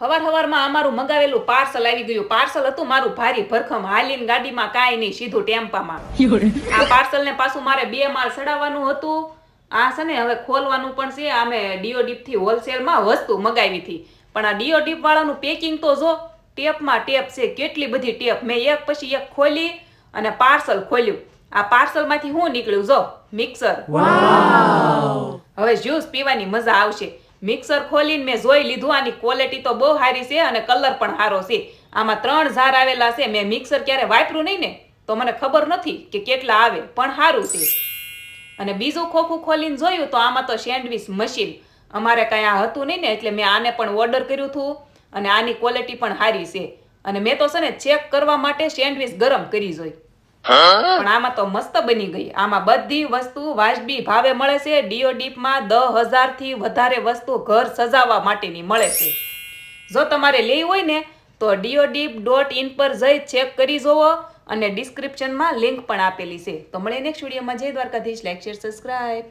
હવાર હવારમાં અમારું મંગાવેલું પાર્સલ આવી ગયું. પાર્સલ હતું મારું ભારી ભરખમ. હાલીન ગાડીમાં કાંઈ નહીં સીધું ટેમ્પામાં. આ પાર્સલ ને પાછું મારે બે માળ ચડાવવાનું હતું. આ છે ને હવે ખોલવાનું પણ છે. અમે ડીઓ ડીપથી હોલસેલમાં વસ્તુ મગાવી હતી. પણ આ ડીઓ ડીપ વાળાનું પેકિંગ તો જો ટેપમાં ટેપ છે. કેટલી બધી ટેપ. મેં એક પછી એક ખોલી અને પાર્સલ ખોલ્યું. આ પાર્સલમાંથી શું નીકળ્યું. જો મિક્સર. હવે જ્યુસ પીવાની મજા આવશે. મિક્સર ખોલીને મેં જોઈ લીધું, આની ક્વોલિટી તો બહુ સારી છે અને કલર પણ સારો છે. આમાં ત્રણ ઝાર આવેલા છે, મેં મિક્સર ક્યારે વાપર્યું નહીં ને, તો મને ખબર નથી કે કેટલા આવે, પણ સારું છે. અને બીજું ખોખું ખોલીને જોયું તો આમાં તો સેન્ડવિચ મશીન અમારે કાંઈ આ હતું નહીં ને, એટલે મેં આને પણ ઓર્ડર કર્યું હતું અને આની ક્વોલિટી પણ સારી છે. અને મેં તો છે ને ચેક કરવા માટે સેન્ડવિચ ગરમ કરી જોઈ. પણ આમાં તો મસ્ત બની ગઈ. આમાં બધી વસ્તુ વાજબી ભાવે મળે છે. ડીઓ ડીપમાં દસ હજારથી વધારે વસ્તુ ઘર સજાવવા માટેની મળે છે. જો તમારે લેવી હોય ને, તો ડીઓ ડીપ ડોટ ઇન પર જઈ ચેક કરી જોવો અને ડિસ્ક્રિપ્શનમાં લિંક પણ આપેલી છે. તો મળે નેક્સ્ટ વિડીયોમાં જય દ્વારકાધીશ. Like share subscribe